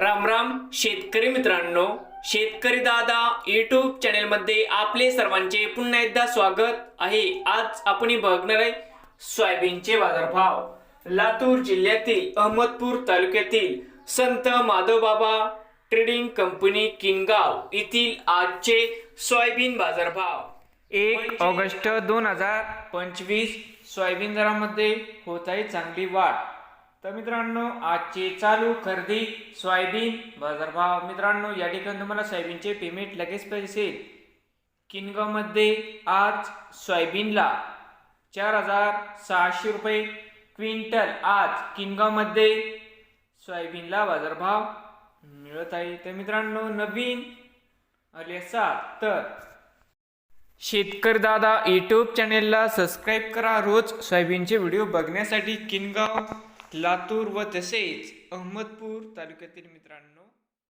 राम राम शेतकरी मित्रांनो. शेतकरी दादा युट्यूब चॅनेलमध्ये आपले सर्वांचे पुन्हा एकदा स्वागत आहे. आज आपण बघणार आहे सोयाबीनचे बाजारभाव. लातूर जिल्ह्यातील अहमदपूर तालुक्यातील संत माधवबाबा ट्रेडिंग कंपनी किनगाव येथील आजचे सोयाबीन बाजारभाव. एक ऑगस्ट दोन हजार पंचवीस सोयाबीन दरामध्ये होत आहे चांगली वाढ. तर मित्रांनो आजचे चालू खरेदी सोयाबीन बाजारभाव. मित्रांनो या ठिकाणी तुम्हाला सोयाबीनचे पेमेंट लगेच पाहिजे किनगावमध्ये आज सोयाबीनला चार हजार सहाशे रुपये क्विंटल आज किनगावमध्ये सोयाबीनला बाजारभाव मिळत आहे. तर मित्रांनो नवीन आले असाल तर शेतकरी दादा यूट्यूब चॅनेलला सबस्क्राईब करा. रोज सोयाबीनचे व्हिडिओ बघण्यासाठी किनगाव लातूर व तसेच अहमदपूर तालुक्यातील मित्रांनो